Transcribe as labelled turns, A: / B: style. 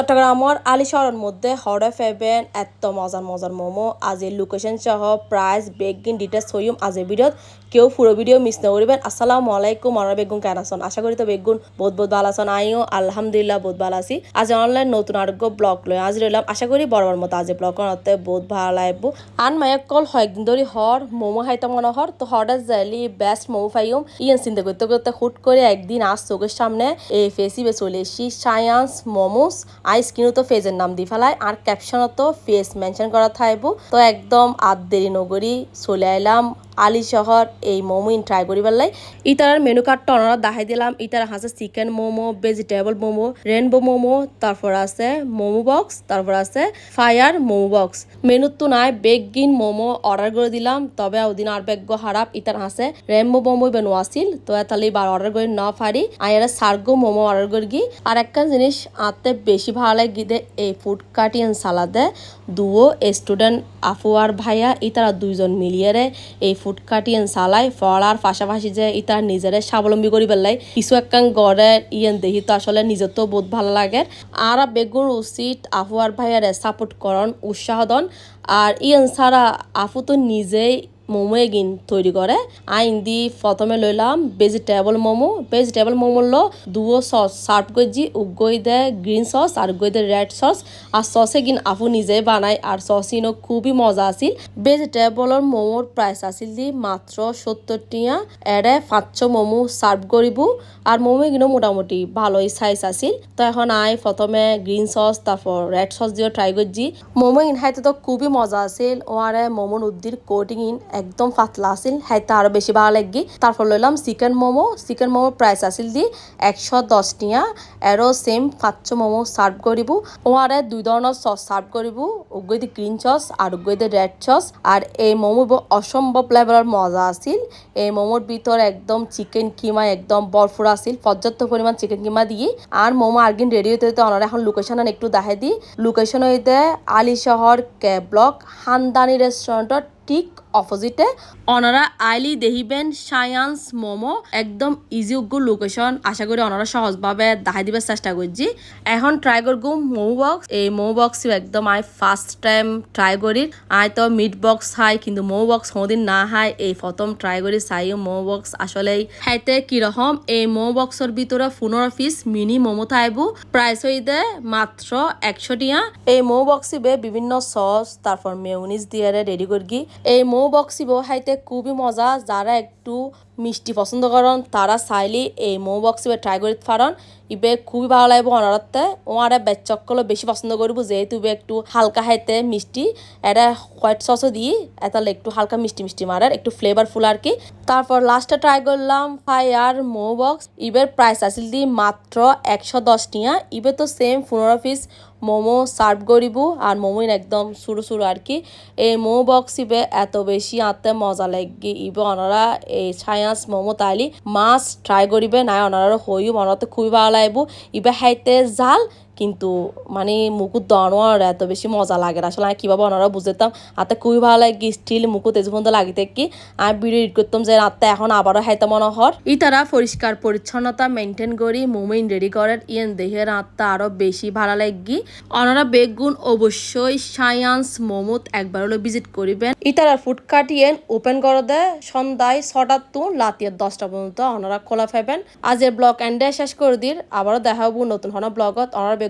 A: চট্টগ্রামের আলি শহরের মধ্যে হরে ফেবেন এত মজার মজার মোমো। আজির লোকেশন সহ প্রাইস বেগিন ডিটেলস হইম আজির ভিডিওত কেউ পুরো ভিডিও মিস না করিবেন আসসালামু আলাইকুম আমার বেগুন কেন আছেন? আশা করি তো বেগুন বহুত বহুত ভালো আছেন। আইও, আলহামদুলিল্লাহ বহুত ভালো আছি। আজ অনলাইন নতুন আরোগ্য ব্লগ লই আজ রইলাম আশা করি বড় মতো আজ ব্লগ করতে বহুত ভালো লাগবো আন মায়ের কল কয়েকদিন ধরে হর মোমো খাইতে মনে হর তো হঠাৎ যাইলি বেস্ট মোমো ফাইম ইয়েন চিন্তা করতে করতে হুট করে একদিন আজ চোখের সামনে। এই ফেসিবে চলে এসি সায়ান্স মোমোস আই স্ক্রিনও তো ফেজের নাম দি ফেলায়, আর ক্যাপশনও তো ফেস মেনশন করা থাকব তো একদম আদ দেরি নগরী চলে আইলাম। আলি শহর, এই মোমো ইন ট্রাই করি পেলাই ইতার মেনু কার্ডটা ওনারা দেখাই দিলাম। ইতার আছে chicken momo vegetable momo rainbow momo, তারপর আছে মোমো বক্স তারপর আছে ফায়ার মোমো বক্স মেনুত তো নাই বেগিন মোমো অর্ডার করে দিলাম, তবে ওদিন আর বেগ্য হারাপ। ইতার হাসে রেনবো মোমো বেনু আসিল তো তাহলে বার অর্ডার করে না পারি আর সার্গো মোমো অর্ডার করি গি। আর একটা জিনিস, আতে বেশি ভালো লাগে দে এই ফুড কাটিয়ান সালাদে দুও স্টুডেন্ট আফু আর ভাইয়া, ইতারা দুইজন মিলিয়ে রে, এই ফুড কাটিয়ান সালাই ফলার পাশাপাশি যে ইতার নিজের স্বাবলম্বী করি পেলাই, কিছু একখান গড়ে ইয়েন দেখি তো আসলে নিজের তো বহুত ভালো লাগে। আর বেগুর উচিত, আফু আর ভাইয়ারে সাপোর্ট করন উৎসাহ দন আর ইয়েন ছাড়া আফু তো নিজেই মোমো এগিন তৈরি করে। আইন দি প্রথমে লইলাম ভেজিটেবল মোমো। ভেজিটেবল মোমো লো দুও সস, সার্ভ করছি উগই দে গ্রিন সস আর উগই দে রেড সস। আর সসে গিন আপু নিজে বানাই আর সস ইনো খুবই মজা আছিল। ভেজিটেবলর মোমোর প্রাইস আছিল দি মাত্র সত্তর টিয়া। এরে পাঁচশো মোমো সার্ভ করিব। আর মোমো গিনো মোটামুটি ভালোই সাইজ আছিল। তো এখন আই প্রথমে গ্রিন সস, তারপর রেড সস দিয়ে ট্রাই করছি মোমো ইন হাইতে তো খুবই মজা আছিল। ওয়ারে মোমোর উদ্দির কোটিং ইন একদম পাতলা আছিল, হাইতে আরও বেশি ভালো লাগি। তারপর লইলাম চিকেন মোমো, চিকেন মোমোর প্রাইস আছিল দি একশো দশ টিয়া এরও সেম পাঁচশো মোমো সার্ভ করিব। ওয়ারে দুই ধরনের সস সার্ভ করিব উগৈ দি গ্রিন সস আর উগৈ দি রেড সস আর এই মোমো অসম্ভব লেভেলের মজা আছিল। এই মোমোর ভিতর একদম চিকেন কিমা একদম বরফুর আছিল, পর্যাপ্ত পরিমাণ চিকেন কিমা দিয়ে। আর মোমো আরগিন রেডি হইতে হইতে ওনারা এখন লোকেশন একটু দেখাই দিই। লোকেশন হইতে আলি শহর কে ব্লক হানদানি রেস্টুরেন্টত ঠিক অপোজিটে। ওনারা আইলি দেখিবেন সায়ান্স মোমো, একদম ইজি উগ্র লোকেশন আশা করি অনারা সহজভাবে দেখাই দিবার চেষ্টা করছি। এখন ট্রাই করব মোমো বক্স এই মোমো বক্স একদম আই ফার্স্ট টাইম ট্রাই করি। আই তো মিট বক্স খাই, কিন্তু মোমো বক্স কোনোদিন না খাই। এই প্রথম ট্রাই করি চাই মোমো বক্স আসলে খাইতে কীরকম। এই মোমো বক্সের ভিতরে পনেরো পিস মিনি মোমো থাইব। প্রাইস হইতে মাত্র একশো টিয়া। এই মোমো বক্সিবে বিভিন্ন সস তারপর মেউনিস দিয়ে রেডি করি এই মৌ বক্সিব খাইতে খুবই মজা। যারা একটু মিষ্টি পছন্দ করেন, তারা চাইলে এই মৌ বক্সিবে ট্রাই করে পারেন। ইবে খুবই ভালো লাগবে অনারতে ওনারা বেচকগুলো বেশি পছন্দ করব, যেহেতু ইবে একটু হালকা খাইতে মিষ্টি। এটা হোয়াইট সসও দিই, এটা একটু হালকা মিষ্টি মিষ্টি মারার, একটু ফ্লেভারফুল আর কি। তারপর লাস্টে ট্রাই করলাম ফায়ার মো বক্স। ইবের প্রাইস আসিল দি মাত্র একশো দশ টিয়া ইবে তো সেম পনেরো পিস মোমো সার্ভ করিব আর মোমো একদম সুরু সুরু আর কি। এই মোমো বক্স ইবে এত বেশি আঁতে মজা লাগবে ইব ওনারা এই ছায়াস মোমো তাইলি মাছ ট্রাই করিবে, নাই ওনারা হইব ওনারা তো খুবই ভালো লাগবো। ইবে হাইতে জাল কিন্তু মানে মুকুট দনোয়ার এত বেশি মজা লাগে না। আসলে আমি কীভাবে ওনারা বুঝতাম হাতে খুবই ভালো লাগে স্টিল মুকুট পর্যন্ত লাগিতে কি আমি ভিডিও এডিট করতাম যে রাতে এখন আবারও হাইতে মনে হর ই তারা পরিষ্কার পরিচ্ছন্নতা মেনটেন করি মুমেন্ট রেডি করেন ইয়েন দেখে রাতটা আরও বেশি ভালো লাগি। ওনারা বেগুন অবশ্যই সায়ান্স মোমোত একবার হলো ভিজিট করিবেন ই তারা ফুড কাটিয়েন ওপেন করে দেয় সন্ধ্যায় ছটার তু লাতিয়ার দশটা পর্যন্ত ওনারা খোলা ফেবেন আজের ব্লগ এন্ডে শেষ করে দিন আবারও দেখা হব নতুন হন ব্লগত ওনারা